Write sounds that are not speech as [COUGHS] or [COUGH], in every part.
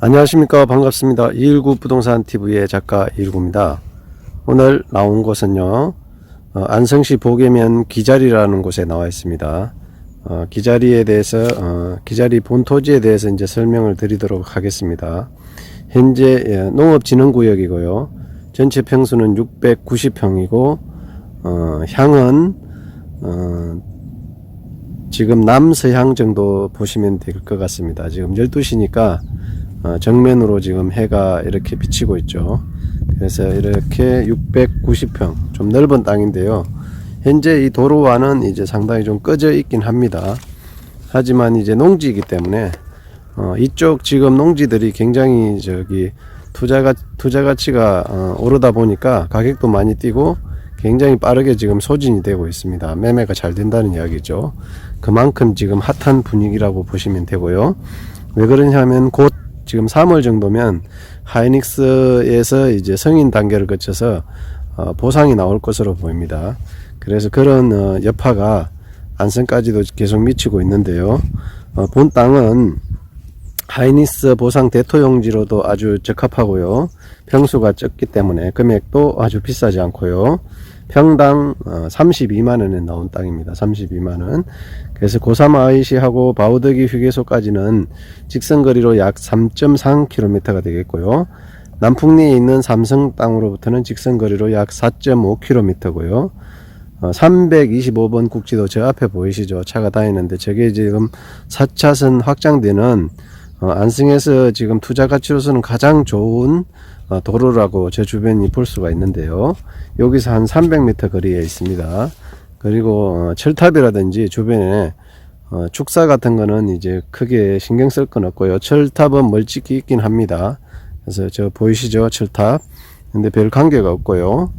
안녕하십니까. 반갑습니다. 219 부동산 TV의 작가 219입니다. 오늘 나온 곳은요 어, 안성시 보계면 기자리라는 곳에 나와 있습니다. 어, 기자리에 대해서 어, 기자리 본토지에 대해서 이제 설명을 드리도록 하겠습니다. 현재 예, 농업진흥구역이고요 전체 평수는 690평이고 어, 향은 어, 지금 남서향 정도 보시면 될 것 같습니다 지금 12시니까 어, 정면으로 지금 해가 이렇게 비치고 있죠. 그래서 이렇게 690평 좀 넓은 땅인데요. 현재 이 도로와는 이제 상당히 좀 꺼져 있긴 합니다. 하지만 이제 농지이기 때문에 어, 이쪽 지금 농지들이 굉장히 저기 투자가 투자 가치가 어, 오르다 보니까 가격도 많이 뛰고 굉장히 빠르게 지금 소진이 되고 있습니다. 매매가 잘 된다는 이야기죠. 그만큼 지금 핫한 분위기라고 보시면 되고요. 왜 그러냐면 곧 지금 3월 정도면 하이닉스에서 이제 성인 단계를 거쳐서 어, 보상이 나올 것으로 보입니다. 그래서 그런 어, 여파가 안성까지도 계속 미치고 있는데요. 어, 본 땅은 하이닉스 보상 대토용지로도 아주 적합하고요. 평수가 적기 때문에 금액도 아주 비싸지 않고요. 평당 32만 원에 나온 땅입니다. 32만 원. 그래서 고삼 IC하고 바우더기 휴게소까지는 직선거리로 약 3.3km가 되겠고요. 남풍리에 있는 삼성 땅으로부터는 직선거리로 약 4.5km고요. 어, 325번 국지도 저 앞에 보이시죠? 차가 다니는데 저게 지금 4차선 확장되는 어, 안성에서 지금 투자 가치로서는 가장 좋은 어, 도로라고 제 주변이 볼 수가 있는데요. 여기서 한 300m 거리에 있습니다. 그리고 어, 철탑이라든지 주변에 어, 축사 같은 거는 이제 크게 신경 쓸 건 없고요. 철탑은 멀찍이 있긴 합니다. 그래서 저 보이시죠? 철탑. 근데 별 관계가 없고요.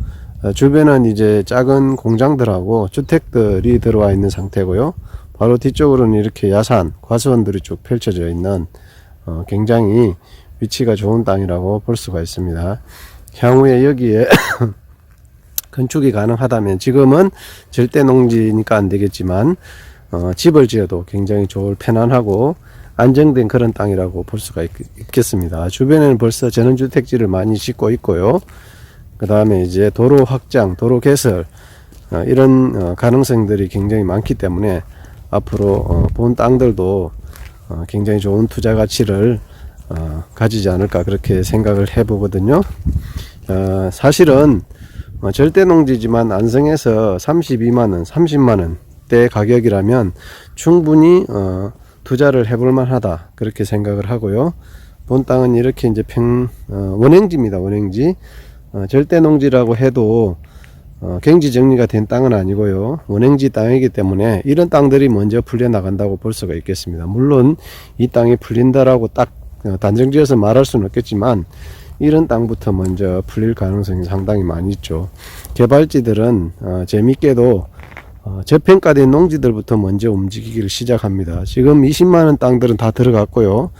어, 주변은 이제 작은 공장들하고 주택들이 들어와 있는 상태고요. 바로 뒤쪽으로는 이렇게 야산, 과수원들이 쭉 펼쳐져 있는 어, 굉장히 위치가 좋은 땅이라고 볼 수가 있습니다. 향후에 여기에 [COUGHS] 건축이 가능하다면 지금은 절대 농지니까 안 되겠지만 어, 집을 지어도 굉장히 좋을 편안하고 안정된 그런 땅이라고 볼 수가 있, 겠습니다 주변에는 벌써 전원주택지를 많이 짓고 있고요. 그 다음에 이제 도로 확장, 도로 개설 어, 이런 어, 가능성들이 굉장히 많기 때문에 앞으로 어, 본 땅들도 어, 굉장히 좋은 투자 가치를 어, 가지지 않을까 그렇게 생각을 해보거든요. 어, 사실은 어, 절대 농지지만 안성에서 32만원, 30만원대 가격이라면 충분히 어, 투자를 해볼 만하다 그렇게 생각을 하고요. 본 땅은 이렇게 이제 평 어, 원행지입니다. 원행지 어, 절대 농지라고 해도 어, 경지 정리가 된 땅은 아니고요. 원행지 땅이기 때문에 이런 땅들이 먼저 풀려 나간다고 볼 수가 있겠습니다. 물론 이 땅이 풀린다라고 딱 어, 단정지어서 말할 수는 없겠지만 이런 땅부터 먼저 풀릴 가능성이 상당히 많이 있죠. 개발지들은 어, 재밌게도 어, 저평가된 농지들부터 먼저 움직이기를 시작합니다. 지금 20만원 땅들은 다 들어갔고요.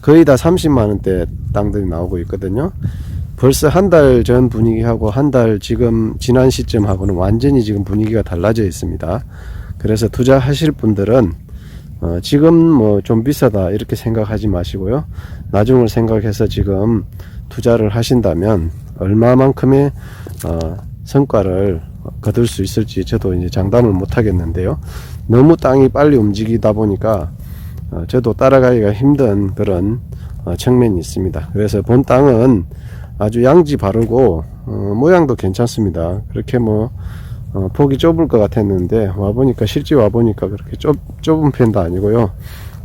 거의 다 30만원대 땅들이 나오고 있거든요. 벌써 한 달 전 분위기하고 한 달 지금 지난 시점하고는 완전히 지금 분위기가 달라져 있습니다. 그래서 투자하실 분들은 어, 지금 뭐 좀 비싸다 이렇게 생각하지 마시고요. 나중을 생각해서 지금 투자를 하신다면 얼마만큼의 어, 성과를 거둘 수 있을지 저도 이제 장담을 못 하겠는데요. 너무 땅이 빨리 움직이다 보니까 어, 저도 따라가기가 힘든 그런 어, 측면이 있습니다. 그래서 본 땅은 아주 양지 바르고 어, 모양도 괜찮습니다. 그렇게 뭐 어, 폭이 좁을 것 같았는데 와보니까 실제 와보니까 그렇게 좁, 좁은 편도 아니고요.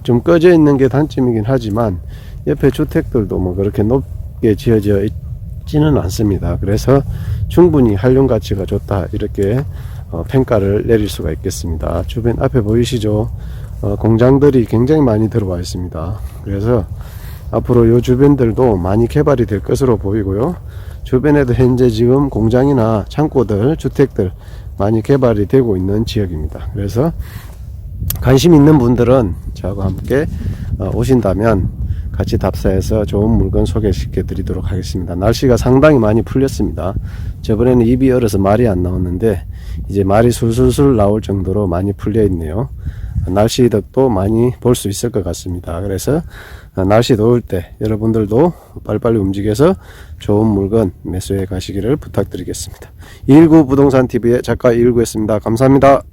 좀 꺼져 있는 게 단점이긴 하지만 옆에 주택들도 뭐 그렇게 높게 지어져 있지는 않습니다. 그래서 충분히 활용 가치가 좋다 이렇게 어, 평가를 내릴 수가 있겠습니다. 주변 앞에 보이시죠? 어, 공장들이 굉장히 많이 들어와 있습니다. 그래서 앞으로 요 주변들도 많이 개발이 될 것으로 보이고요. 주변에도 현재 지금 공장이나 창고들, 주택들 많이 개발이 되고 있는 지역입니다. 그래서 관심 있는 분들은 저하고 함께 어, 오신다면 같이 답사해서 좋은 물건 소개시켜 드리도록 하겠습니다. 날씨가 상당히 많이 풀렸습니다. 저번에는 입이 얼어서 말이 안 나왔는데 이제 말이 술술술 나올 정도로 많이 풀려 있네요. 날씨 덕도 많이 볼 수 있을 것 같습니다. 그래서 어, 날씨 더울 때 여러분들도 빨리빨리 움직여서 좋은 물건 매수해 가시기를 부탁드리겠습니다. 119 부동산 TV의 작가 119였습니다. 감사합니다.